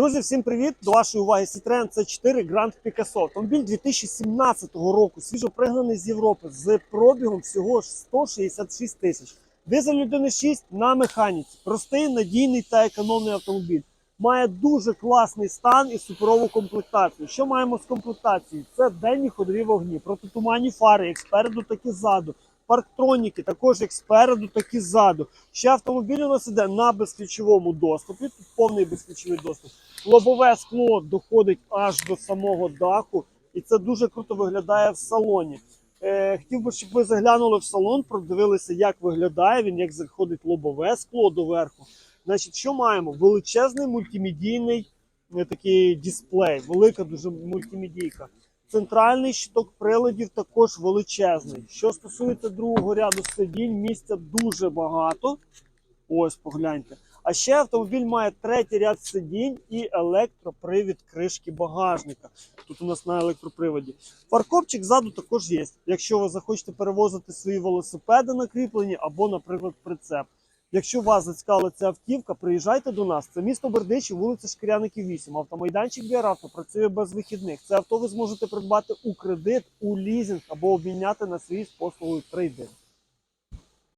Друзі, всім привіт! До вашої уваги Citroen C4 Grand Picasso. Автомобіль 2017 року, свіжопригнаний з Європи, з пробігом всього ж 166 тисяч. Дизель 1.6 на механіці. Простий, надійний та економний автомобіль. Має дуже класний стан і суперову комплектацію. Що маємо з комплектацією? Це денні ходові вогні, протитуманні фари, як спереду, так і ззаду. Парктроніки також як спереду, так і ззаду. Ще автомобіль у нас іде на безключовому доступі. Тут повний безключовий доступ. Лобове скло доходить аж до самого даху, і це дуже круто виглядає в салоні. Е, хотів би, щоб ви заглянули в салон, продивилися, як виглядає він, як заходить лобове скло доверху. Значить, що маємо? Величезний мультимедійний е, такий дисплей, велика дуже мультимедійка. Центральний щиток приладів також величезний. Що стосується другого ряду сидінь, місця дуже багато. Ось погляньте. А ще автомобіль має третій ряд сидінь і електропривід кришки багажника. Тут у нас на електроприводі. Фаркопчик ззаду також є. Якщо ви захочете перевозити свої велосипеди накріплені або, наприклад, прицеп. Якщо вас зацікавила ця автівка, приїжджайте до нас. Це місто Бердичі, вулиця Шкіряників 8. Автомайданчик Біарафто працює без вихідних. Це авто ви зможете придбати у кредит, у лізинг або обміняти на свій з послугою трейдинг.